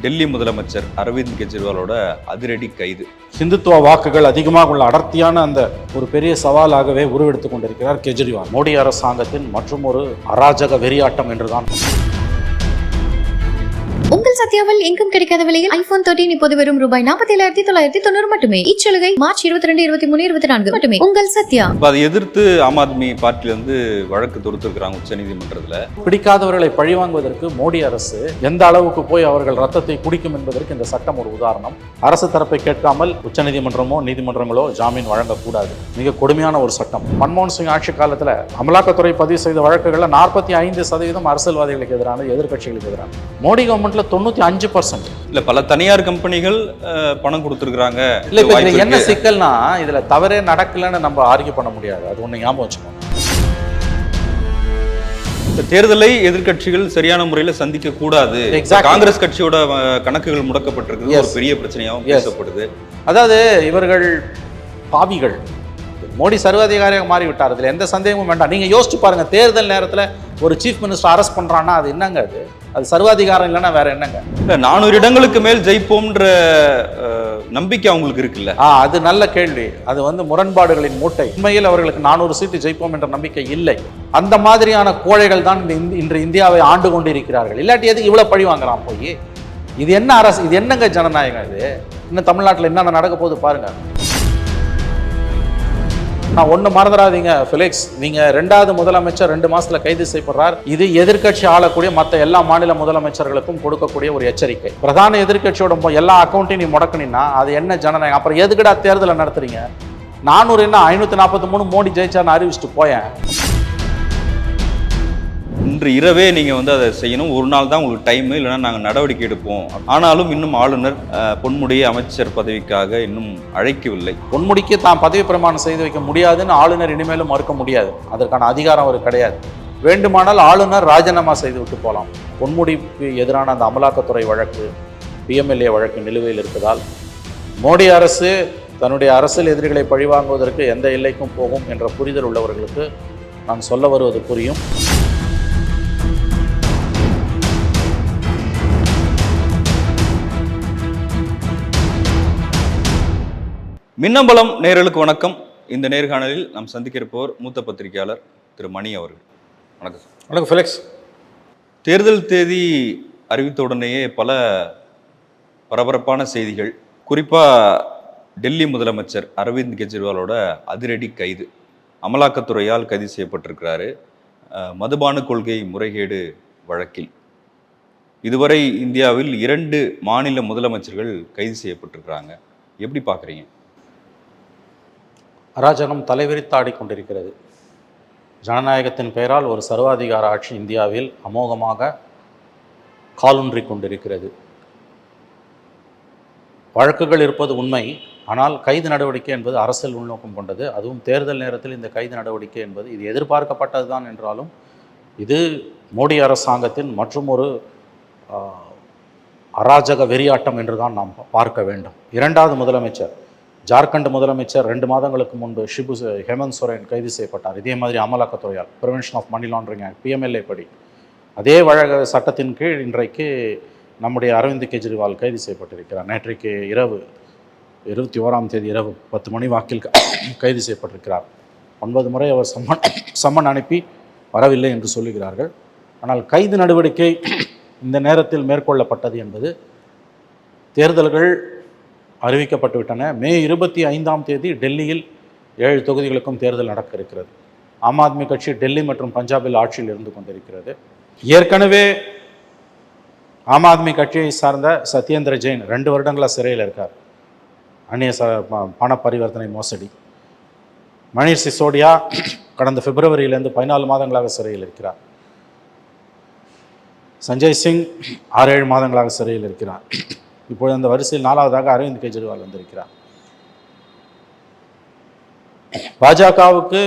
டெல்லி முதலமைச்சர் அரவிந்த் கெஜ்ரிவாலோட அதிரடி கைது. ஹிந்துத்துவ வாக்குகள் அதிகமாக உள்ள அடர்த்தியான அந்த ஒரு பெரிய சவாலாகவே உருவெடுத்துக் கொண்டிருக்கிறார் கெஜ்ரிவால். மோடி அரசாங்கத்தின் மற்றும் ஒரு அராஜக வெறியாட்டம் என்றுதான். சத்யாவில் எங்கும் கிடைக்காத விலையில் ஐபோன் தேர்ட்டின் இப்போது வெறும் ரூபாய் நாற்பத்தி ஏழாயிரத்தி தொள்ளாயிரத்தி தொண்ணூறு மட்டுமே. இச்சலுகை மார்ச் இருபத்தி ரெண்டு இருபத்தி மூணு இருபத்தி நான்கு மட்டுமே. உங்கள் சத்யா. அதை எதிர்த்து ஆம் ஆத்மி பார்ட்டிலேருந்து வழக்கு தொடுத்திருக்கிறாங்க உச்சநீதிமன்றத்தில். பிடிக்காதவர்களை பழிவாங்குவதற்கு மோடி அரசு எந்த அளவுக்கு போய் அவர்கள் ரத்தத்தை குடிக்கும் என்பதற்கு இந்த சட்டம் ஒரு உதாரணம். அரசு தரப்பை கேட்காமல் உச்சநீதிமன்றமோ நீதிமன்றங்களோ ஜாமீன் வழங்கக்கூடாது. மிக கொடுமையான ஒரு சட்டம். மன்மோகன் சிங் ஆட்சி காலத்தில் அமலாக்கத்துறை பதிவு செய்த வழக்குகளில் நாற்பத்தி ஐந்து சதவீதம் அரசியல்வாதிகளுக்கு எதிரானது எதிர்க்கட்சிகளுக்கு எதிரானது. மோடி கவர்மெண்ட்ல தொண்ணூத்தி அஞ்சு பர்சன்ட் இல்லை பல தனியார் கம்பெனிகள் பணம் கொடுத்துருக்குறாங்க. இல்ல இப்ப இதுல என்ன. சிக்கல்னா இதுல தவறே நடக்கலன்னு நம்ம ஆர்கியூ பண்ண முடியாது. அது ஒண்ணு ஞாபகம் வச்சுக்கணும் இந்த தேர்தலை எதிர்க்கட்சிகள் சரியான முறையில் சந்திக்க கூடாது. காங்கிரஸ் கட்சியோட கணக்குகள் முடக்கப்பட்டிருக்கு. ஒரு பெரிய பிரச்சனையாகவும். பேசப்படுது. அதாவது இவர்கள் பாவிகள். மோடி சர்வாதிகாரியாக மாறிவிட்டார். இதுல எந்த சந்தேகமும் வேண்டாம். நீங்க யோசிச்சு பாருங்க தேர்தல் நேரத்துல ஒரு சீஃப் மினிஸ்டர் அரெஸ்ட் பண்றான்னா அது என்னங்க அது? அது சர்வாதிகாரம் இல்லைன்னா வேற என்னங்க? இல்ல நானூறு இடங்களுக்கு மேல் ஜெயிப்போம்ன்ற நம்பிக்கை அவங்களுக்கு இருக்குல்ல? ஆ அது நல்ல கேள்வி. அது வந்து முரண்பாடுகளின் மூட்டை. உண்மையில் அவர்களுக்கு நானூறு சீட்டு ஜெயிப்போம் என்ற நம்பிக்கை இல்லை. அந்த மாதிரியான கோழைகள் தான் இந்த இன்று இந்தியாவை ஆண்டு கொண்டிருக்கிறார்கள். இல்லாட்டி எதுக்கு இவ்வளவு பழி வாங்குறான் போய்? இது என்ன அரசு இது என்னங்க ஜனநாயகம் இது? இன்னும் தமிழ்நாட்டில் என்னென்ன நடக்க போகுது பாருங்க. நான் ஒன்று மறந்துடாதீங்க ஃபிலிக்ஸ் நீங்கள் ரெண்டாவது முதலமைச்சர் ரெண்டு மாசத்துல கைது செய்யப்படுறார். இது எதிர்க்கட்சி ஆளக்கூடிய மற்ற எல்லா மாநில முதலமைச்சர்களுக்கும் கொடுக்கக்கூடிய ஒரு எச்சரிக்கை. பிரதான எதிர்க்கட்சியோட எல்லா அக்கௌண்ட்டையும் நீ முடக்குனீங்கன்னா அது என்ன ஜனநாயகம்? அப்புறம் எதுக்கடா தேர்தலை நடத்துறீங்க? நானூறு என்ன ஐநூற்றி நாற்பத்தி மூணு மோடி ஜெயிச்சான்னு அறிவிச்சுட்டு போயேன். இன்று இரவே நீங்கள் வந்து அதை செய்யணும். ஒரு நாள் தான் உங்களுக்கு டைம் இல்லைன்னா நாங்கள் நடவடிக்கை எடுப்போம். ஆனாலும் இன்னும் ஆளுநர் பொன்முடியை அமைச்சர் பதவிக்காக இன்னும் அழைக்கவில்லை. பொன்முடிக்கு தான் பதவி பிரமாணம் செய்து வைக்க முடியாதுன்னு ஆளுநர் இனிமேலும் மறுக்க முடியாது. அதற்கான அதிகாரம் அவர் கிடையாது. வேண்டுமானால் ஆளுநர் ராஜினாமா செய்து விட்டு போகலாம். பொன்முடிக்கு எதிரான அந்த அமலாக்கத்துறை வழக்கு பிஎம்எல்ஏ வழக்கு நிலுவையில் இருப்பதால் மோடி அரசு தன்னுடைய அரசியல் எதிரிகளை பழிவாங்குவதற்கு எந்த எல்லைக்கும் போகும் என்ற புரிதல் உள்ளவர்களுக்கு நான் சொல்ல வருவது புரியும். மின்னம்பலம் நேயர்களுக்கு வணக்கம். இந்த நேர்காணலில் நாம் சந்திக்க இருப்பவர் மூத்த பத்திரிகையாளர் திரு மணி அவர்கள். வணக்கம் சார். வணக்கம் ஃபிலிக்ஸ் தேர்தல் தேதி அறிவித்த உடனேயே பல பரபரப்பான செய்திகள் குறிப்பாக டெல்லி முதலமைச்சர் அரவிந்த் கெஜ்ரிவாலோட அதிரடி கைது. அமலாக்கத்துறையால் கைது செய்யப்பட்டிருக்கிறாரு. மதுபான கொள்கை முறைகேடு வழக்கில். இதுவரை இந்தியாவில் இரண்டு மாநில முதலமைச்சர்கள் கைது செய்யப்பட்டிருக்கிறாங்க. எப்படி பார்க்குறீங்க அராஜகம் தலைவிரித்தாடி கொண்டிருக்கிறது. ஜனநாயகத்தின் பெயரால் ஒரு சர்வாதிகார ஆட்சி இந்தியாவில் அமோகமாக காலூன்றி கொண்டிருக்கிறது. வழக்குகள் இருப்பது உண்மை ஆனால் கைது நடவடிக்கை என்பது அரசியல் உள்நோக்கம் கொண்டது. அதுவும் தேர்தல் நேரத்தில் இந்த கைது நடவடிக்கை என்பது இது எதிர்பார்க்கப்பட்டதுதான் என்றாலும் இது மோடி அரசாங்கத்தின் மற்றும் ஒரு அராஜக வெறியாட்டம் என்று தான் நாம் பார்க்க வேண்டும். இரண்டாவது முதலமைச்சர் ஜார்க்கண்ட் முதலமைச்சர் ரெண்டு மாதங்களுக்கு முன்பு ஷிபு ஹேமந்த் சோரன் கைது செய்யப்பட்டார். இதே மாதிரி அமலாக்கத்துறையால் prevention of money laundering act PMLA படி. அதே வழக சட்டத்தின் கீழ் இன்றைக்கு நம்முடைய அரவிந்த் கெஜ்ரிவால் கைது செய்யப்பட்டிருக்கிறார். நேற்றைக்கு இரவு இருபத்தி ஓராம் தேதி இரவு பத்து மணி வாக்கில் கைது செய்யப்பட்டிருக்கிறார். ஒன்பது முறை அவர் சம்மன் சம்மன் அனுப்பி வரவில்லை என்று சொல்லுகிறார்கள். ஆனால் கைது நடவடிக்கை இந்த நேரத்தில் மேற்கொள்ளப்பட்டது என்பது தேர்தல்கள் அறிவிக்கப்பட்டுவிட்டன. மே இருபத்தி ஐந்தாம் தேதி டெல்லியில் ஏழு தொகுதிகளுக்கும் தேர்தல் நடக்க இருக்கிறது. ஆம் ஆத்மி கட்சி டெல்லி மற்றும் பஞ்சாபில் ஆட்சியில் இருந்து கொண்டிருக்கிறது. ஏற்கனவே ஆம் ஆத்மி கட்சியை சார்ந்த சத்யேந்திர ஜெயின் ரெண்டு வருடங்களாக சிறையில் இருக்கார். அந்நிய ச பண பரிவர்த்தனை மோசடி. மணீஷ் சிசோடியா கடந்த பிப்ரவரியிலிருந்து பதினாலு மாதங்களாக சிறையில் இருக்கிறார். சஞ்சய் சிங் ஆறு ஏழு மாதங்களாக சிறையில் இருக்கிறார். இப்பொழுது அந்த வரிசையில் நாலாவதாக அரவிந்த் கெஜ்ரிவால் வந்திருக்கிறார். பாஜகவுக்கு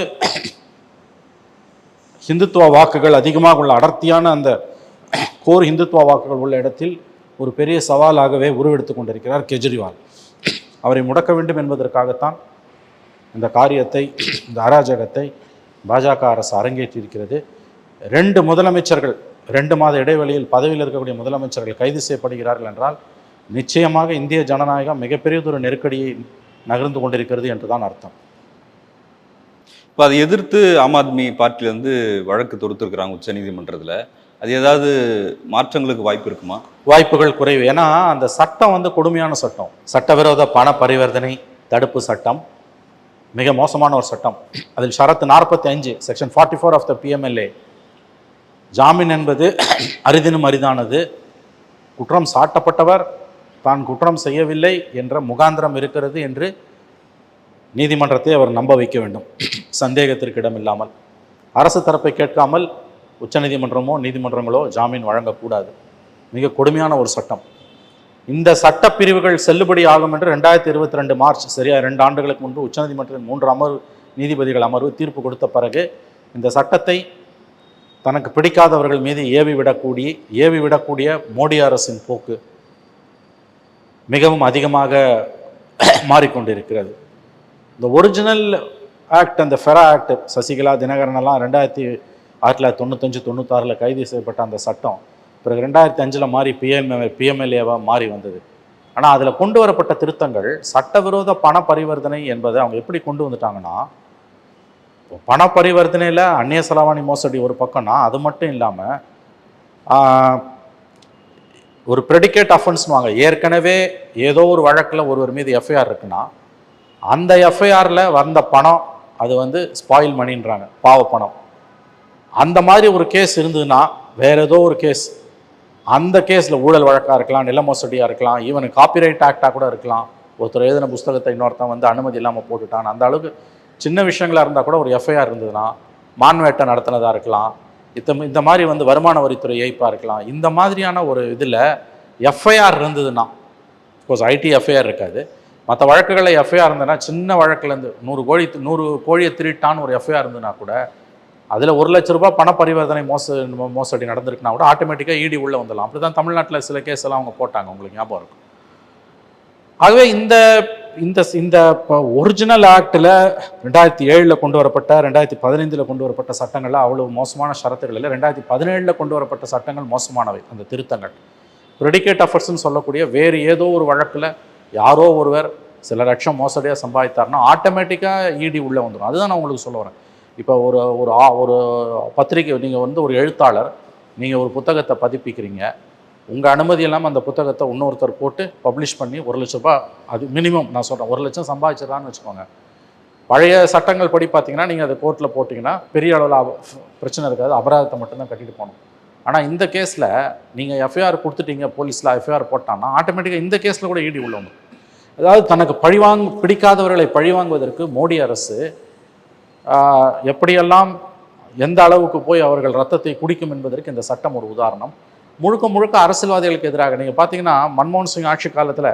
ஹிந்துத்துவ வாக்குகள் அதிகமாக உள்ள அடர்த்தியான அந்த கோர் ஹிந்துத்துவ வாக்குகள் உள்ள இடத்தில் ஒரு பெரிய சவாலாகவே உருவெடுத்துக் கொண்டிருக்கிறார் கெஜ்ரிவால். அவரை முடக்க வேண்டும் என்பதற்காகத்தான் இந்த காரியத்தை இந்த அராஜகத்தை பாஜக அரசு அரங்கேற்றியிருக்கிறது. ரெண்டு முதலமைச்சர்கள் ரெண்டு மாத இடைவெளியில் பதவியில் இருக்கக்கூடிய முதலமைச்சர்கள் கைது செய்யப்படுகிறார்கள் என்றால் நிச்சயமாக இந்திய ஜனநாயகம் மிகப்பெரியதொரு நெருக்கடியை நகர்ந்து கொண்டிருக்கிறது என்று தான் அர்த்தம். இப்போ அதை எதிர்த்து ஆம் ஆத்மி பார்ட்டிலேருந்து வழக்கு தொடுத்துருக்குறாங்க உச்சநீதிமன்றத்தில் அது ஏதாவது மாற்றங்களுக்கு வாய்ப்பு இருக்குமா? வாய்ப்புகள் குறைவு. ஏன்னா அந்த சட்டம் வந்து கொடுமையான சட்டம். சட்டவிரோத பண பரிவர்த்தனை தடுப்பு சட்டம். மிக மோசமான ஒரு சட்டம். அதில் ஷரத்து நாற்பத்தி அஞ்சு section forty four of the PMLA ஜாமீன் என்பது அரிதினும் அரிதானது. குற்றம் சாட்டப்பட்டவர் தான் குற்றம் செய்யவில்லை என்ற முகாந்திரம் இருக்கிறது என்று நீதிமன்றத்தை அவர் நம்ப வைக்க வேண்டும். சந்தேகத்திற்கு இடமில்லாமல் அரசு தரப்பை கேட்காமல் உச்சநீதிமன்றமோ நீதிமன்றங்களோ ஜாமீன் வழங்கக்கூடாது. மிக கொடுமையான ஒரு சட்டம். இந்த சட்ட பிரிவுகள் செல்லுபடி ஆகும் என்று ரெண்டாயிரத்தி இருபத்தி ரெண்டு மார்ச் சரியா ரெண்டு ஆண்டுகளுக்கு முன்பு உச்சநீதிமன்றத்தின் மூன்று அமர்வு நீதிபதிகள் அமர்வு தீர்ப்பு கொடுத்த பிறகு இந்த சட்டத்தை தனக்கு பிடிக்காதவர்கள் மீது ஏவி விடக்கூடிய ஏவி விடக்கூடிய மோடி அரசின் போக்கு. மிகவும் அதிகமாக மாறிக்கொண்டிருக்கிறது. இந்த ஒரிஜினல் ஆக்ட் அந்த ஃபெரா ஆக்ட் சசிகலா தினகரன் எல்லாம் ரெண்டாயிரத்தி ஆயிரத்தி தொள்ளாயிரத்தி தொண்ணூத்தஞ்சு தொண்ணூத்தாறில் கைது செய்யப்பட்ட அந்த சட்டம் பிறகு ரெண்டாயிரத்தி அஞ்சில் மாறி பிஎம் பிஎம்எல்ஏவாக மாறி வந்தது. ஆனால் அதில் கொண்டு வரப்பட்ட திருத்தங்கள் சட்டவிரோத பண பரிவர்த்தனை என்பதை அவங்க எப்படி கொண்டு வந்துட்டாங்கன்னா இப்போ பண பரிவர்த்தனையில் அந்நிய செலவாணி மோசடி ஒரு பக்கம்னா அது மட்டும் இல்லாமல் ஒரு ப்ரெடிகேட் அஃபென்ஸ்னுவாங்க ஏற்கனவே ஏதோ ஒரு வழக்கில் ஒருவர் மீது எஃப்ஐஆர் இருக்குன்னா அந்த எஃப்ஐஆரில் வந்த பணம் அது வந்து ஸ்பாயில் மணின்றாங்க பாவ பணம். அந்த மாதிரி ஒரு கேஸ் இருந்ததுன்னா வேற ஏதோ ஒரு கேஸ் அந்த கேஸில் ஊழல் வழக்காக இருக்கலாம் நில மோசடியாக இருக்கலாம் ஈவன் காப்பிரைட் ஆக்டாக கூட இருக்கலாம். ஒருத்தர் எழுதின புஸ்தகத்தை இன்னொருத்தன் வந்து அனுமதி இல்லாமல் போட்டுட்டான். அந்த அளவுக்கு சின்ன விஷயங்களாக இருந்தால் கூட ஒரு எஃப்ஐஆர் இருந்ததுன்னா மான்வேட்டை நடத்தினதாக இருக்கலாம். இத்த இந்த மாதிரி வந்து வருமான வரித்துறை ஏய்ப்பாக இருக்கலாம் இந்த மாதிரியான ஒரு இதில் எஃப்ஐஆர் இருந்ததுன்னா சப்போஸ் ஐடி எஃப்ஐஆர் இருக்காது. மற்ற வழக்குகளில் எஃப்ஐஆர் இருந்ததுன்னா சின்ன வழக்குலேருந்து நூறு கோழி நூறு கோழியை திருட்டான்னு ஒரு எஃப்ஐஆர் இருந்ததுன்னா கூட அதில் ஒரு லட்ச ரூபாய் பண பரிவர்த்தனை மோச மோசடி நடந்திருக்குன்னா கூட ஆட்டோமேட்டிக்காக இடி உள்ளே வந்துடலாம். அப்படி தான் தமிழ்நாட்டில் சில கேஸ் எல்லாம் அவங்க போட்டாங்க உங்களுக்கு ஞாபகம் இருக்கும். ஆகவே இந்த இந்த இந்த ஒரிஜினல் ஆக்டில் ரெண்டாயிரத்தி ஏழில் கொண்டு வரப்பட்ட ரெண்டாயிரத்தி பதினைந்தில் கொண்டு வரப்பட்ட சட்டங்களில் அவ்வளவு மோசமான ஷரத்துகள் இல்லை. ரெண்டாயிரத்தி பதினேழில் கொண்டு வரப்பட்ட சட்டங்கள் மோசமானவை அந்த திருத்தங்கள். ப்ரெடிகேட் அஃபர்ஸ்னு சொல்லக்கூடிய வேறு ஏதோ ஒரு வழக்கில் யாரோ ஒருவர் சில லட்சம் மோசடியாக சம்பாதித்தார்னா ஆட்டோமேட்டிக்காக இடி உள்ளே வந்துடும் அதுதான் நான் உங்களுக்கு சொல்ல வரேன். இப்போ ஒரு ஒரு ஆ- ஒரு பத்திரிக்கை நீங்கள் வந்து ஒரு எழுத்தாளர் நீங்கள் ஒரு புத்தகத்தை பதிப்பிக்கிறீங்க உங்கள் அனுமதி இல்லாமல் அந்த புத்தகத்தை இன்னொருத்தர் போட்டு பப்ளிஷ் பண்ணி ஒரு லட்ச ரூபாய் அது மினிமம் நான் சொல்கிறேன் ஒரு லட்சம் சம்பாதிச்சிடலான்னு வச்சுக்கோங்க. பழைய சட்டங்கள் படி பார்த்தீங்கன்னா நீங்கள் அதை கோர்ட்டில் போட்டிங்கன்னா பெரிய அளவில் பிரச்சனை இருக்காது. அபராதத்தை மட்டும்தான் கட்டிட்டு போகணும். ஆனால் இந்த கேஸில் நீங்கள் எஃப்ஐஆர் கொடுத்துட்டீங்க போலீஸில் எஃப்ஐஆர் போட்டான்னா ஆட்டோமேட்டிக்காக இந்த கேஸில் கூட ஈடி உள்ளவங்க. அதாவது தனக்கு பழிவாங் பிடிக்காதவர்களை பழிவாங்குவதற்கு மோடி அரசு எப்படியெல்லாம் எந்த அளவுக்கு போய் அவர்கள் ரத்தத்தை குடிக்கும் என்பதற்கு இந்த சட்டம் ஒரு உதாரணம். முழுக்க முழுக்க அரசியல்வாதிகளுக்கு எதிராக. நீங்கள் பார்த்தீங்கன்னா மன்மோகன் சிங் ஆட்சி காலத்தில்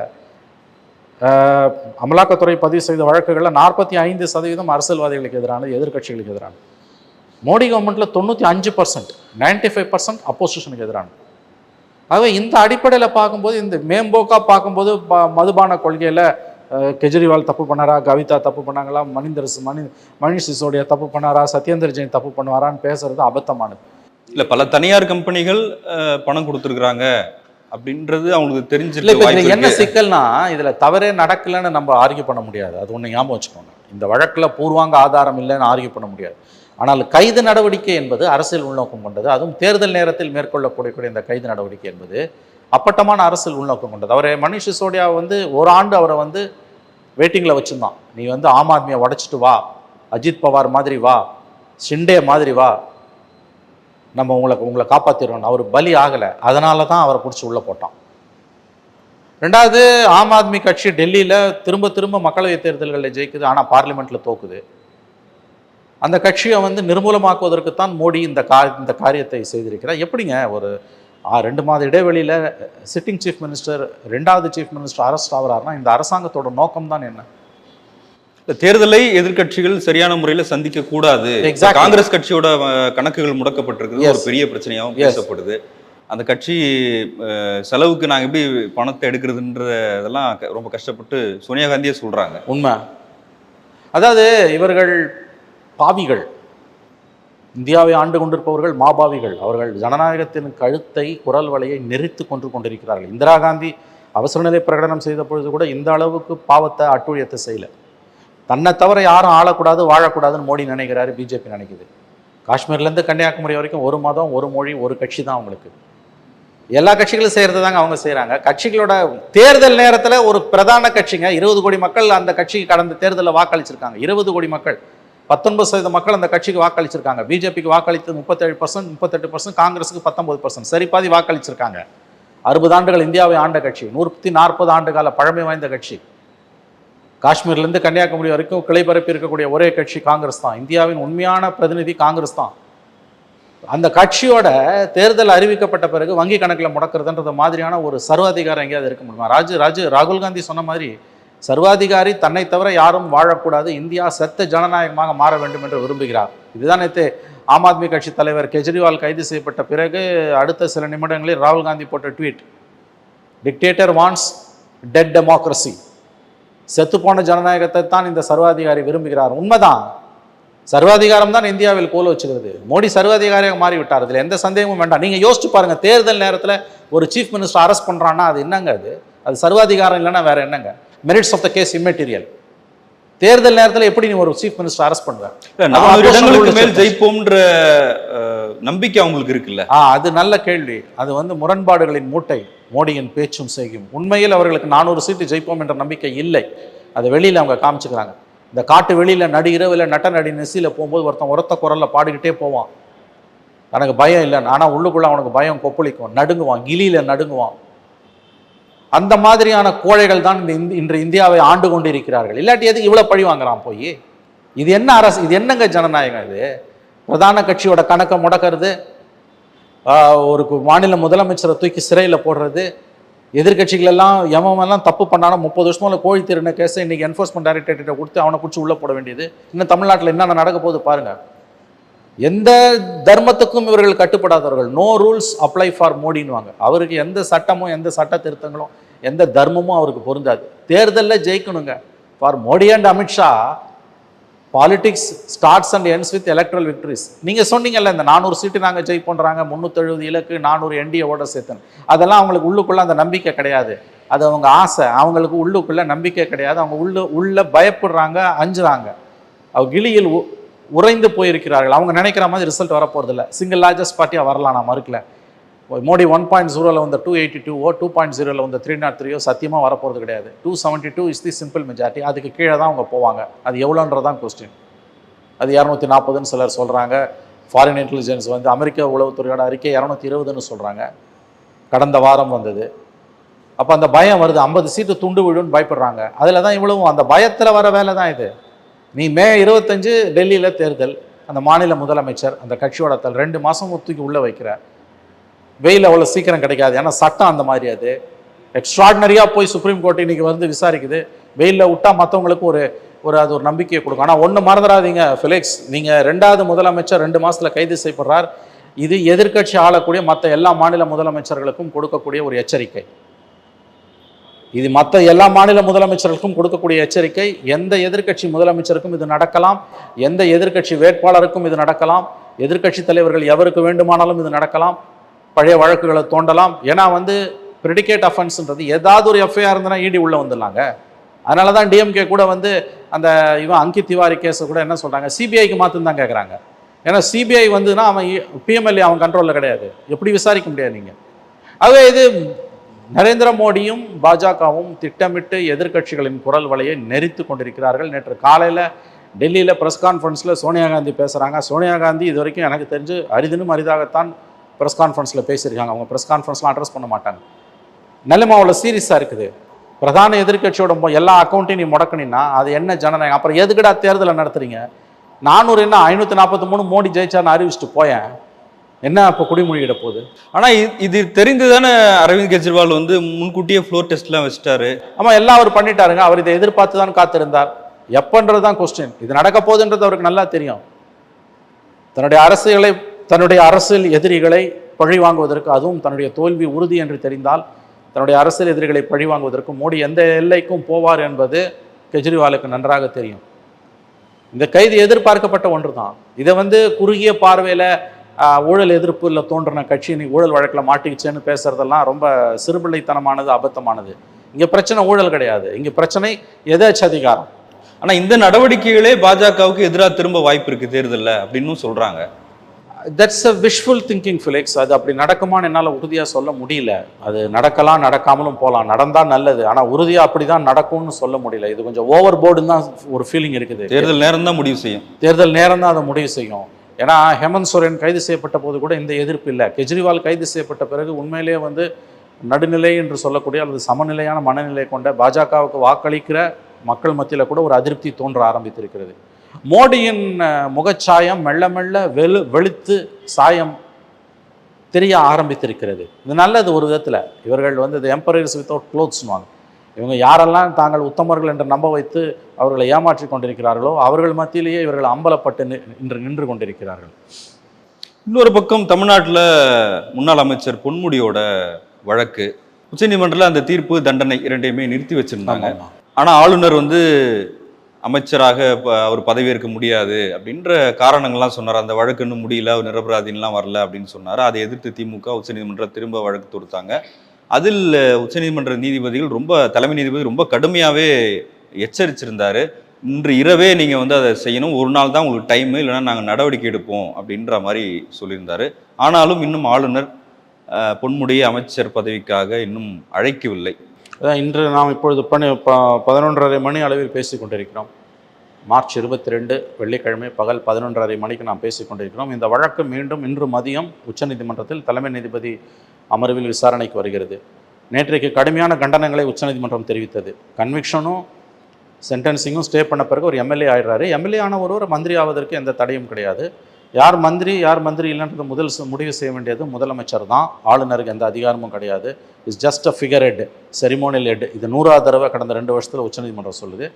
அமலாக்கத்துறை பதிவு செய்த வழக்குகளில் நாற்பத்தி ஐந்து சதவீதம் அரசியல்வாதிகளுக்கு எதிரானது எதிர்க்கட்சிகளுக்கு எதிரானது. மோடி கவர்மெண்ட்டில் தொண்ணூற்றி அஞ்சு பர்சன்ட் நைன்டி ஃபைவ் பர்சன்ட் அப்போசிஷனுக்கு எதிரானது. ஆகவே இந்த அடிப்படையில் பார்க்கும்போது இந்த மேம்போக்காக பார்க்கும்போது ப- மதுபான கொள்கையில் கெஜ்ரிவால் தப்பு பண்ணாரா கவிதா தப்பு பண்ணாங்களா மணிந்தர் சி- மணி மணிஷ் சிசோடியா தப்பு பண்ணாரா சத்யேந்தர் ஜெயின் தப்பு பண்ணுவாரான்னு பேசுறது அபத்தமானது. இல்ல பல தனியார் கம்பெனிகள் பணம் கொடுத்துருக்குறாங்க அப்படின்றது அவங்களுக்கு தெரிஞ்சிருக்க என்ன. சிக்கல்னா இதில் தவறே நடக்கலைன்னு நம்ம ஆர்கியூ பண்ண முடியாது. அது ஒன்று ஞாபகம் வச்சுக்கோங்க. இந்த வழக்கில் பூர்வாங்க ஆதாரம் இல்லைன்னு ஆர்கியூ பண்ண முடியாது. ஆனால் கைது நடவடிக்கை என்பது அரசியல் உள்நோக்கம் கொண்டது. அதுவும் தேர்தல் நேரத்தில் மேற்கொள்ளக்கூடிய இந்த கைது நடவடிக்கை என்பது அப்பட்டமான அரசியல் உள்நோக்கம் கொண்டது. அவரை மணிஷ் சிசோடியா வந்து ஒரு ஆண்டு அவரை வந்து வெயிட்டிங்கில் வச்சுருந்தான். நீ வந்து ஆம் ஆத்மியை உடைச்சிட்டு வா. அஜித் பவார் மாதிரி வா. ஷிண்டே மாதிரி வா. நம்ம உங்களை உங்களை காப்பாற்றிடுவோம் அவர் பலி ஆகலை. அதனால தான் அவரை பிடிச்சி உள்ளே போட்டான். ரெண்டாவது ஆம் ஆத்மி கட்சி டெல்லியில் திரும்ப திரும்ப மக்களவை தேர்தல்களில் ஜெயிக்குது. ஆனால் பார்லிமெண்ட்டில் தோக்குது. அந்த கட்சியை வந்து நிர்மூலமாக்குவதற்குத்தான் மோடி இந்த கா இந்த காரியத்தை செய்திருக்கிறார். எப்படிங்க? ஒரு ரெண்டு மாத இடைவெளியில் சிட்டிங் சீஃப் மினிஸ்டர் ரெண்டாவது சீஃப் மினிஸ்டர் அரெஸ்ட் ஆகிறாருன்னா இந்த அரசாங்கத்தோட நோக்கம் தான் என்ன? தேர்தலை எதிர்க்கட்சிகள் சரியான முறையில சந்திக்க கூடாது. காங்கிரஸ் கட்சியோட கணக்குகள் முடக்கப்பட்டிருக்கிறது. Yes. ஒரு பெரிய பிரச்சனையாகவும். பேசப்படுது. அந்த கட்சி செலவுக்கு நாங்க எப்படி பணத்தை எடுக்கிறதுன்ற இதெல்லாம் ரொம்ப கஷ்டப்பட்டு சோனியா காந்தியே சொல்றாங்க. உண்மை. அதாவது இவர்கள் பாவிகள். இந்தியாவை ஆண்டு கொண்டிருப்பவர்கள் மாபாவிகள். அவர்கள் ஜனநாயகத்தின் கழுத்தை குரல் வலையை நெரித்து கொண்டு கொண்டிருக்கிறார்கள். இந்திரா காந்தி அவசர நிலை பிரகடனம் செய்த பொழுது கூட இந்த அளவுக்கு பாவத்தை அட்டுழியத்தை செய்யல. தன்னை தவிர யாரும் ஆளக்கூடாது வாழக்கூடாதுன்னு மோடி நினைக்கிறாரு பிஜேபி நினைக்குது. காஷ்மீர்லேருந்து கன்னியாகுமரி வரைக்கும் ஒரு மதம் ஒரு மொழி ஒரு கட்சி தான் அவங்களுக்கு. எல்லா கட்சிகளும் செய்கிறது தாங்க அவங்க செய்கிறாங்க கட்சிகளோட தேர்தல் நேரத்தில் ஒரு பிரதான கட்சிங்க இருபது கோடி மக்கள் அந்த கட்சிக்கு கடந்த தேர்தலில் வாக்களிச்சிருக்காங்க. இருபது கோடி மக்கள். பத்தொன்பது சதவீத மக்கள் அந்த கட்சிக்கு வாக்களிச்சிருக்காங்க. பிஜேபிக்கு வாக்களித்தது முப்பத்தேழு பர்சன்ட் முப்பத்தெட்டு பர்சன்ட் காங்கிரஸுக்கு பத்தொன்பது பர்சன்ட் சரி பாதி வாக்களிச்சிருக்காங்க. அறுபது ஆண்டுகள் இந்தியாவை ஆண்ட கட்சி நூற்றி நாற்பது ஆண்டு கால பழமை வாய்ந்த கட்சி. காஷ்மீர்லேருந்து கன்னியாகுமரி வரைக்கும் கிளை பரப்பி இருக்கக்கூடிய ஒரே கட்சி காங்கிரஸ் தான். இந்தியாவின் உண்மையான பிரதிநிதி காங்கிரஸ் தான். அந்த கட்சியோட தேர்தல் அறிவிக்கப்பட்ட பிறகு வங்கி கணக்கில் முடக்கிறதுன்றது மாதிரியான ஒரு சர்வாதிகாரம் எங்கேயாவது இருக்க முடியுமா ராஜு ராஜு ராகுல் காந்தி சொன்ன மாதிரி சர்வாதிகாரி தன்னை தவிர யாரும் வாழக்கூடாது. இந்தியா செத்த ஜனநாயகமாக மாற வேண்டும் என்று விரும்புகிறார். இதுதான் நேற்று ஆம் ஆத்மி கட்சி தலைவர் கெஜ்ரிவால் கைது செய்யப்பட்ட பிறகு அடுத்த சில நிமிடங்களில் ராகுல் காந்தி போட்ட tweet. Dictator wants dead democracy செத்துப்போன ஜனநாயகத்தை தான் இந்த சர்வாதிகாரி விரும்புகிறார். உண்மைதான். சர்வாதிகாரம் தான் இந்தியாவில் கோல வச்சுக்கிறது மோடி சர்வாதிகாரியாக மாறிவிட்டார். இதில் எந்த சந்தேகமும் வேண்டாம். நீங்கள் யோசிச்சு பாருங்க. தேர்தல் நேரத்தில் ஒரு சீஃப் மினிஸ்டர் அரெஸ்ட் பண்ணுறான்னா அது என்னங்க அது? அது சர்வாதிகாரம் இல்லைன்னா வேற என்னங்க? Merits of the case immaterial தேர்தல் நேரத்தில் எப்படி நீ ஒரு சீஃப் மினிஸ்டர் அரெஸ்ட் பண்ணுவ இல்ல, அது நானூறு opposition இடங்களுக்கு rules மேல். ஜெயிப்போம்ன்ற நம்பிக்கை அவங்களுக்கு இருக்குல்ல? ஆ அது நல்ல கேள்வி. அது வந்து முரண்பாடுகளின் மூட்டை. மோடியின் பேச்சும் செய்யும். உண்மையில் அவர்களுக்கு நானூறு சீட்டு ஜெயிப்போம் என்ற நம்பிக்கை இல்லை. அதை வெளியில் அவங்க காமிச்சுக்கிறாங்க. இந்த காட்டு வெளியில் நடு இரவில் நட்ட நடி நெசியில் போகும்போது ஒருத்தன் உரத்த குரலில் பாடிக்கிட்டே போவான். எனக்கு பயம் இல்லைன்னு ஆனால் உள்ளுக்குள்ள அவனுக்கு பயம் கொப்பளிக்கும். நடுங்குவான். கிலியில் நடுங்குவான். அந்த மாதிரியான கோழைகள் தான் இந்த இன்று இந்தியாவை ஆண்டு கொண்டிருக்கிறார்கள். இல்லாட்டி எதுக்கு இவ்வளோ பழி வாங்குறான் போய்? இது என்ன அரசு இது என்னங்க ஜனநாயகம் இது? பிரதான கட்சியோட கணக்கை முடக்கிறது. ஒரு மாநில முதலமைச்சரை தூக்கி சிறையில் போடுறது. எதிர்க்கட்சிகள் எல்லாம் எவன் தப்பு பண்ணானோ முப்பது வருஷமாக உள்ள கோழி திருந கேஸை இன்றைக்கி என்ஃபோர்ஸ்மெண்ட் டைரக்டரேட்டை கொடுத்து அவனை பிடிச்சி உள்ளே போட வேண்டியது. இன்னும் தமிழ்நாட்டில் என்னென்ன நடக்க போகுது பாருங்கள் எந்த தர்மத்துக்கும் இவர்கள் கட்டுப்படாதவர்கள். நோ ரூல்ஸ் அப்ளை ஃபார் மோடின்னுவாங்க. அவருக்கு எந்த சட்டமும் எந்த சட்ட திருத்தங்களும் எந்த தர்மமும் அவருக்கு பொருந்தாது. தேர்தலில் ஜெயிக்கணுங்க. For Modi and Amit Shah politics starts and ends with electoral victories நீங்கள் சொன்னீங்கல்ல இந்த நானூறு சீட்டு நாங்கள் ஜெய் பண்ணுறாங்க முந்நூற்றெழுபது இலக்கு நானூறு என்டிஏவோட சேர்த்தன் அதெல்லாம் அவங்களுக்கு உள்ளுக்குள்ளே அந்த நம்பிக்கை கிடையாது. அது அவங்க ஆசை. அவங்களுக்கு உள்ளுக்குள்ளே நம்பிக்கை கிடையாது. அவங்க உள்ள உள்ள பயப்படுறாங்க அஞ்சுறாங்க. அவங்க கிளியில் உ- உறைந்து போயிருக்கிறார்கள். அவங்க நினைக்கிற மாதிரி ரிசல்ட் வரப்போகிறதில்ல சிங்கிள் லார்ஜஸ்ட் பார்ட்டியாக வரலாம் நான் மறுக்கல. மோடி ஒன் பாயிண்ட் ஜீரோவில் வந்த டூ எயிட்டி டூவோ டூ பாயிண்ட் ஜீரோவில் வந்த த்ரீ நாட் த்ரீயோ சத்தியமாக வரப்போகிறது கிடையாது. Two seventy two is the simple majority அதுக்கு கீழே தான் அவங்க போவாங்க. அது எவ்வளோன்றதான் கொஸ்டின் அது இரநூத்தி நாற்பதுன்னு சிலர் சொல்கிறாங்க ஃபாரின் இன்டெலிஜென்ஸ் வந்து அமெரிக்க உளவுத்துறையோட அறிக்கை இரநூத்தி இருபதுன்னு சொல்கிறாங்க கடந்த வாரம் வந்தது. அப்போ அந்த பயம் வருது. ஐம்பது சீட்டு துண்டு விழுன்னு பயப்படுறாங்க. அதில் தான் இவ்வளவும் அந்த பயத்தில் வர வேலை தான் இது. நீ மே இருபத்தஞ்சு டெல்லியில் தேர்தல். அந்த மாநில முதலமைச்சர் அந்த கட்சியோட தல் ரெண்டு மாதம் தூக்கி உள்ளே வைக்கிற வெயில் அவ்வளோ சீக்கிரம் கிடைக்காது. ஏன்னா சட்டம் அந்த மாதிரி அது. எக்ஸ்ட்ராடினரியாக போய் சுப்ரீம் கோர்ட் இன்றைக்கி வந்து விசாரிக்குது. வெயிலில் விட்டா மற்றவங்களுக்கு ஒரு ஒரு அது ஒரு நம்பிக்கையை கொடுக்கும். ஆனால் ஒன்று மறந்துடாதீங்க ஃபிலிக்ஸ் நீங்கள் ரெண்டாவது முதலமைச்சர் ரெண்டு மாதத்தில் கைது செய்யப்படுறார். இது எதிர்க்கட்சி ஆளக்கூடிய மற்ற எல்லா மாநில முதலமைச்சர்களுக்கும் கொடுக்கக்கூடிய ஒரு எச்சரிக்கை. இது மற்ற எல்லா மாநில முதலமைச்சர்களுக்கும் கொடுக்கக்கூடிய எச்சரிக்கை. எந்த எதிர்க்கட்சி முதலமைச்சருக்கும் இது நடக்கலாம். எந்த எதிர்க்கட்சி வேட்பாளருக்கும் இது நடக்கலாம். எதிர்க்கட்சி தலைவர்கள் எவருக்கு வேண்டுமானாலும் இது நடக்கலாம். பழைய வழக்குகளை தோண்டலாம். ஏன்னா வந்து ப்ரெடிகேட் அஃபென்ஸ்ன்றது ஏதாவது ஒரு எஃப்ஐஆர் இருந்தனா இடி உள்ளே வந்துடலாங்க. அதனால தான் டிஎம்கே கூட வந்து அந்த இவன் அங்கித் திவாரி கேஸை கூட என்ன சொல்கிறாங்க சிபிஐக்கு மாற்றும் தான் கேட்குறாங்க ஏன்னா சிபிஐ வந்துன்னா அவன் பிஎம்எல்ஏ அவன் கண்ட்ரோலில் கிடையாது. எப்படி விசாரிக்க முடியாது நீங்கள் ஆகவே இது நரேந்திர மோடியும் பாஜகவும் திட்டமிட்டு எதிர்க்கட்சிகளின் குரல் வலையை நெறித்து கொண்டிருக்கிறார்கள். நேற்று காலையில் டெல்லியில் ப்ரெஸ் கான்ஃபரன்ஸில் சோனியா காந்தி பேசுகிறாங்க சோனியா காந்தி இது வரைக்கும் எனக்கு தெரிஞ்சு அரிதினும் அரிதாகத்தான் ப்ரெஸ் கான்ஃபரன்ஸில் பேசியிருக்காங்க. அவங்க ப்ரெஸ் கான்ஃபரன்ஸ்லாம் அட்ரஸ் பண்ண மாட்டாங்க. நிலைமை அவ்வளோ சீரியஸாக இருக்குது. பிரதான எதிர்க்கட்சியோட மொ- எல்லா அக்கௌண்ட்டையும் நீ முடக்கணின்னா அது என்ன ஜனநாயகம்? அப்புறம் எதுக்குடா தேர்தலை நடத்துறீங்க? நானூறு என்ன ஐநூற்றி நாற்பத்தி மூணு மோடி ஜெயிச்சார்னு அறிவிச்சிட்டு போயேன். என்ன இப்போ குடிமொழியிட போகுது? ஆனா இது- இது தெரிந்து தானே அரவிந்த் கெஜ்ரிவால் வந்து முன்கூட்டியே ஃப்ளோர் டெஸ்ட்லாம் வச்சுட்டாரு. ஆமா எல்லாம் அவர் பண்ணிட்டாருங்க. அவர் இதை எதிர்பார்த்து தான் காத்திருந்தார். எப்பன்றது தான் கொஸ்டின் இது நடக்க போகுதுன்றது அவருக்கு நல்லா தெரியும். தன்னுடைய அரசியலை தன்னுடைய அரசியல் எதிரிகளை பழிவாங்குவதற்கு அதுவும் தன்னுடைய தோல்வி உறுதி என்று தெரிந்தால் தன்னுடைய அரசியல் எதிரிகளை பழிவாங்குவதற்கு மோடி எந்த எல்லைக்கும் போவார் என்பது கெஜ்ரிவாலுக்கு நன்றாக தெரியும். இந்த கைது எதிர்பார்க்கப்பட்ட ஒன்று தான் இதை வந்து குறுகிய பார்வையில் ஊழல் எதிர்ப்பில் தோன்றின கட்சி நீ ஊழல் வழக்கில் மாட்டிக்கிச்சேன்னு பேசுறதெல்லாம் ரொம்ப சிறுபிள்ளைத்தனமானது அபத்தமானது. இங்கே பிரச்சனை ஊழல் கிடையாது. இங்கே பிரச்சனை எதேச்சதிகாரம் ஆனால் இந்த நடவடிக்கைகளே பாஜகவுக்கு எதிராக திரும்ப வாய்ப்பு இருக்குது தேர்தலில் அப்படின்னு சொல்கிறாங்க that's a wishful thinking Felix அது அப்படி நடக்குமான்னு என்னால் உறுதியாக சொல்ல முடியல. அது நடக்கலாம் நடக்காமலும் போகலாம் நடந்தால் நல்லது. ஆனால் உறுதியாக அப்படி தான் நடக்கும்னு சொல்ல முடியல. இது கொஞ்சம் ஓவர் போர்டுன்னு தான் ஒரு ஃபீலிங் இருக்குது. தேர்தல் நேரம் தான் முடிவு செய்யும். தேர்தல் நேரம் தான் அதை முடிவு செய்யும். ஏன்னா ஹேமந்த் சோரன் கைது செய்யப்பட்ட போது கூட இந்த எதிர்ப்பு இல்லை. கெஜ்ரிவால் கைது செய்யப்பட்ட பிறகு உண்மையிலேயே வந்து நடுநிலை என்று சொல்லக்கூடிய அல்லது சமநிலையான மனநிலை கொண்ட பாஜகவுக்கு வாக்களிக்கிற மக்கள் மத்தியில் கூட ஒரு அதிருப்தி தோன்ற ஆரம்பித்திருக்கிறது. மோடியின் முகச்சாயம் மெல்ல மெல்ல வெளு வெளுத்து சாயம் தெரிய ஆரம்பித்திருக்கிறது. இது நல்லது ஒரு விதத்தில். இவர்கள் வந்து இது எம்பரர்ஸ் வித்தவுட் க்ளோத்ஸ்னுவாங்க இவங்க யாரெல்லாம் தாங்கள் உத்தமர்கள் என்று நம்ப வைத்து அவர்களை ஏமாற்றி கொண்டிருக்கிறார்களோ அவர்கள் மத்தியிலேயே இவர்கள் அம்பலப்பட்டு நின்று நின்று கொண்டிருக்கிறார்கள். இன்னொரு பக்கம் தமிழ்நாட்டுல முன்னாள் அமைச்சர் பொன்முடியோட வழக்கு. உச்சநீதிமன்றத்தில் அந்த தீர்ப்பு தண்டனை இரண்டையுமே நிறுத்தி வச்சிருந்தாங்க. ஆமா. ஆனா ஆளுநர் வந்து அமைச்சராக ப- அவர் பதவியேற்க முடியாது அப்படின்ற காரணங்கள்லாம் சொன்னார். அந்த வழக்கு இன்னும் முடியல அவர் நிரபராதின்லாம் வரல அப்படின்னு சொன்னார். அதை எதிர்த்து திமுக உச்சநீதிமன்றம் திரும்ப வழக்கு தொடுத்தாங்க. அதில் உச்சநீதிமன்ற நீதிபதிகள் ரொம்ப தலைமை நீதிபதி ரொம்ப கடுமையாகவே எச்சரிச்சிருந்தார். இன்று இரவே நீங்கள் வந்து அதை செய்யணும். ஒரு நாள் தான் உங்களுக்கு டைம் இல்லைன்னா நாங்கள் நடவடிக்கை எடுப்போம் அப்படின்ற மாதிரி சொல்லியிருந்தார். ஆனாலும் இன்னும் ஆளுநர் பொன்முடியை அமைச்சர் பதவிக்காக இன்னும் அழைக்கவில்லை. இன்று நாம் இப்பொழுது பணி ப பதினொன்றரை மணி அளவில் பேசிக்கொண்டிருக்கிறோம் மார்ச் இருபத்தி ரெண்டு வெள்ளிக்கிழமை பகல் பதினொன்றரை மணிக்கு நாம் பேசிக்கொண்டிருக்கிறோம் இந்த வழக்கு மீண்டும் இன்று மதியம் உச்சநீதிமன்றத்தில் தலைமை நீதிபதி அமர்வில் விசாரணைக்கு வருகிறது. நேற்றைக்கு கடுமையான கண்டனங்களை உச்சநீதிமன்றம் தெரிவித்தது. கன்விக்ஷனும் சென்டென்சிங்கும் ஸ்டே பண்ண பிறகு ஒரு எம்எல்ஏ ஆயிடுறாரு. எம்எல்ஏ ஆன ஒருவர் மந்திரி ஆவதற்கு எந்த தடையும் கிடையாது. யார் மந்திரி யார் மந்திரி இல்லைன்றது முதல் முடிவு செய்ய வேண்டியது முதலமைச்சர் தான். ஆளுநருக்கு எந்த அதிகாரமும் கிடையாது. Is just a figurehead ceremonial head இது நூறாவது தடவை கடந்த ரெண்டு வருஷத்தில் உச்சநீதிமன்றம் சொல்லுது.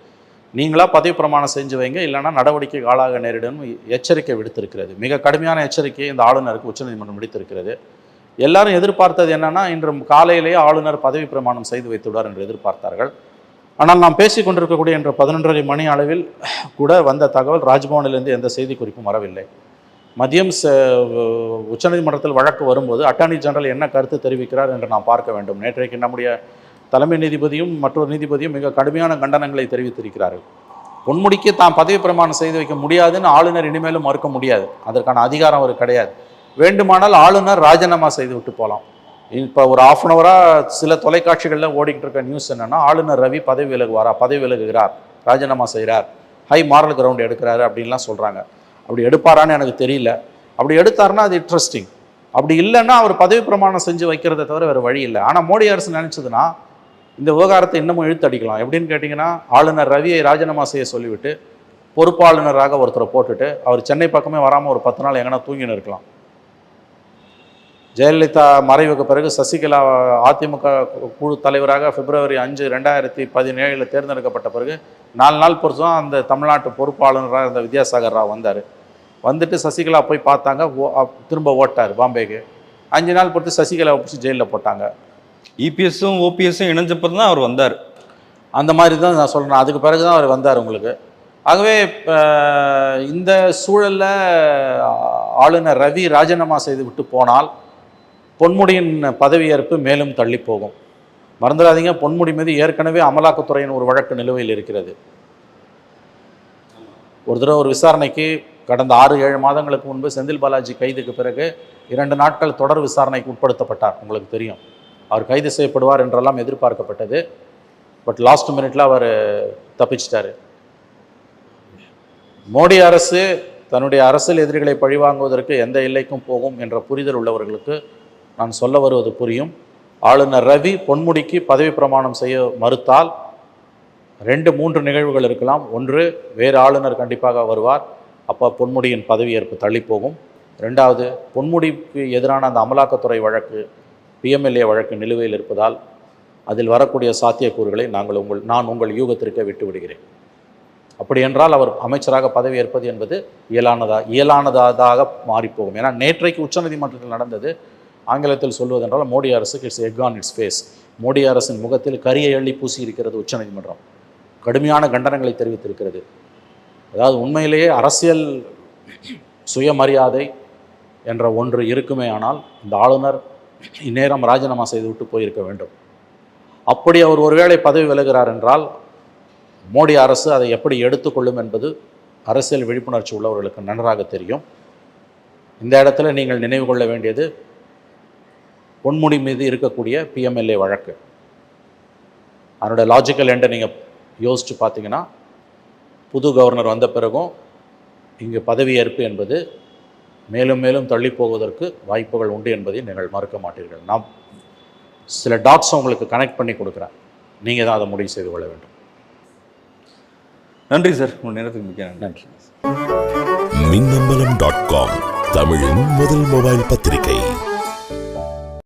நீங்களா பதவி பிரமாணம் செஞ்சு வைங்க இல்லைன்னா நடவடிக்கைக்கு ஆளாக நேரிடும். எச்சரிக்கை விடுத்திருக்கிறது. மிக கடுமையான எச்சரிக்கையை இந்த ஆளுநருக்கு உச்சநீதிமன்றம் விடுத்திருக்கிறது. எல்லாரும் எதிர்பார்த்தது என்னென்னா இன்று காலையிலேயே ஆளுநர் பதவி பிரமாணம் செய்து வைத்துள்ளார் என்று எதிர்பார்த்தார்கள். ஆனால் நாம் பேசிக்கொண்டிருக்கக்கூடிய கொண்டிருக்கக்கூடிய இன்று பதினொன்றரை மணி அளவில் கூட வந்த தகவல் ராஜ்பவனிலிருந்து எந்த செய்தி குறிப்பும் வரவில்லை. மதியம் ச- உச்சநீதிமன்றத்தில் வழக்கு வரும்போது அட்டார்னி ஜெனரல் என்ன கருத்து தெரிவிக்கிறார் என்று நாம் பார்க்க வேண்டும். நேற்றைக்கு நம்முடைய தலைமை நீதிபதியும் மற்றொரு நீதிபதியும் மிக கடுமையான கண்டனங்களை தெரிவித்திருக்கிறார்கள். பொன்முடிக்கு தான் பதவி பிரமாணம் செய்து வைக்க முடியாதுன்னு ஆளுநர் இனிமேலும் மறுக்க முடியாது. அதற்கான அதிகாரம் அவர் கிடையாது. வேண்டுமானால் ஆளுநர் ராஜினாமா செய்து விட்டு போகலாம். இப்போ ஒரு ஆஃப் அன் ஹவராக சில தொலைக்காட்சிகளில் ஓடிக்கிட்டு இருக்க நியூஸ் என்னென்னா ஆளுநர் ரவி பதவி விலகுவாரா? பதவி விலகுகிறார். ராஜினாமா செய்கிறார் ஹை மாரல் கிரவுண்ட் எடுக்கிறாரு அப்படின்லாம் சொல்கிறாங்க அப்படி எடுப்பாரான்னு எனக்கு தெரியல. அப்படி எடுத்தாருன்னா அது இன்ட்ரெஸ்டிங் அப்படி இல்லைன்னா அவர் பதவி பிரமாணம் செஞ்சு வைக்கிறதை தவிர வேறு வழி இல்லை. ஆனால் மோடி அரசு நினச்சதுன்னா இந்த விவகாரத்தை இன்னமும் இழுத்தடிக்கலாம். எப்படின்னு கேட்டிங்கன்னா ஆளுநர் ரவியை ராஜினாமா செய்ய சொல்லிவிட்டு பொறுப்பாளுநராக ஒருத்தரை போட்டுட்டு அவர் சென்னை பக்கமே வராமல் ஒரு பத்து நாள் எங்கன்னா தூங்கின்னு இருக்கலாம். ஜெயலலிதா மறைவுக்கு பிறகு சசிகலா அதிமுக குழு தலைவராக பிப்ரவரி அஞ்சு ரெண்டாயிரத்தி பதினேழில் தேர்ந்தெடுக்கப்பட்ட பிறகு நாலு நாள் பொறுத்து தான் அந்த தமிழ்நாட்டு பொறுப்பாளராக இருந்த வித்யாசாகர் ராவ் வந்தார். வந்துட்டு சசிகலா போய் பார்த்தாங்க திரும்ப ஓட்டார் பாம்பேக்கு. அஞ்சு நாள் பொறுத்து சசிகலாவை பிடிச்சி ஜெயிலில் போட்டாங்க. இபிஎஸும் ஓபிஎஸும் இணைஞ்சப்பறம் தான் அவர் வந்தார். அந்த மாதிரி தான் நான் சொல்கிறேன் அதுக்கு பிறகு தான் அவர் வந்தார் உங்களுக்கு. ஆகவே இந்த சூழலில் ஆளுநர் ரவி ராஜினாமா செய்து விட்டு போனால் பொன்முடியின் பதவியேற்பு மேலும் தள்ளி போகும் மறந்துடாதீங்க பொன்முடி மீது ஏற்கனவே அமலாக்கத்துறையின் ஒரு வழக்கு நிலுவையில் இருக்கிறது. ஒரு தடவை ஒரு விசாரணைக்கு கடந்த ஆறு ஏழு மாதங்களுக்கு முன்பு செந்தில் பாலாஜி கைதுக்கு பிறகு இரண்டு நாட்கள் தொடர் விசாரணைக்கு உட்படுத்தப்பட்டார். உங்களுக்கு தெரியும். அவர் கைது செய்யப்படுவார் என்றெல்லாம் எதிர்பார்க்கப்பட்டது. பட் லாஸ்ட் மினிட்ல அவர் தப்பிச்சிட்டாரு. மோடி அரசு தன்னுடைய அரசியல் எதிரிகளை பழிவாங்குவதற்கு எந்த எல்லைக்கும் போகும் என்ற புரிதல் உள்ளவர்களுக்கு நான் சொல்ல வருவது புரியும். ஆளுநர் ரவி பொன்முடிக்கு பதவி பிரமாணம் செய்ய மறுத்தால் ரெண்டு மூன்று நிகழ்வுகள் இருக்கலாம். ஒன்று வேறு ஆளுநர் கண்டிப்பாக வருவார். அப்போ பொன்முடியின் பதவியேற்பு தள்ளிப்போகும். ரெண்டாவது பொன்முடிக்கு எதிரான அந்த அமலாக்கத்துறை வழக்கு பிஎம்எல்ஏ வழக்கு நிலுவையில் இருப்பதால் அதில் வரக்கூடிய சாத்தியக்கூறுகளை நாங்கள் உங்கள் நான் உங்கள் யூகத்திற்கே விட்டு விடுகிறேன். அப்படி என்றால் அவர் அமைச்சராக பதவி ஏற்பது என்பது இயலானதா இயலானதாக மாறிப்போகும். ஏன்னா நேற்றைக்கு உச்சநீதிமன்றத்தில் நடந்தது ஆங்கிலத்தில் சொல்வதென்றால் மோடி அரசுக்கு it's egg on it's face Modi அரசின் முகத்தில் கரியை எள்ளி பூசி இருக்கிறது உச்சநீதிமன்றம் கடுமையான கண்டனங்களை தெரிவித்திருக்கிறது. அதாவது உண்மையிலேயே அரசியல் சுயமரியாதை என்ற ஒன்று இருக்குமே ஆனால் இந்த ஆளுநர் இந்நேரம் ராஜினாமா செய்துவிட்டு போயிருக்க வேண்டும். அப்படி அவர் ஒருவேளை பதவி விலகிறார் என்றால் மோடி அரசு அதை எப்படி எடுத்துக்கொள்ளும் என்பது அரசியல் விழிப்புணர்ச்சி உள்ளவர்களுக்கு நன்றாக தெரியும். இந்த இடத்துல நீங்கள் நினைவு கொள்ள வேண்டியது பொன்முடி மீது இருக்கக்கூடிய பிஎம்எல்ஏ வழக்கு. அதனுடைய லாஜிக்கல் எண்டை நீங்கள் யோசித்து பார்த்தீங்கன்னா புது கவர்னர் வந்த பிறகும் இங்கு பதவியேற்பு என்பது மேலும் மேலும் தள்ளி போவதற்கு வாய்ப்புகள் உண்டு என்பதை நீங்கள் மறுக்க மாட்டீர்கள். நான் சில டாட்ஸ் உங்களுக்கு கனெக்ட் பண்ணி கொடுக்குறேன். நீங்கள் தான் அதை முடிவு செய்து கொள்ள வேண்டும். நன்றி சார். உங்கள் நேரத்துக்கு மிக்க நன்றி. நன்றி. மின்னம்பலம் டாட் காம் தமிழின் முதல் மொபைல் பத்திரிகை.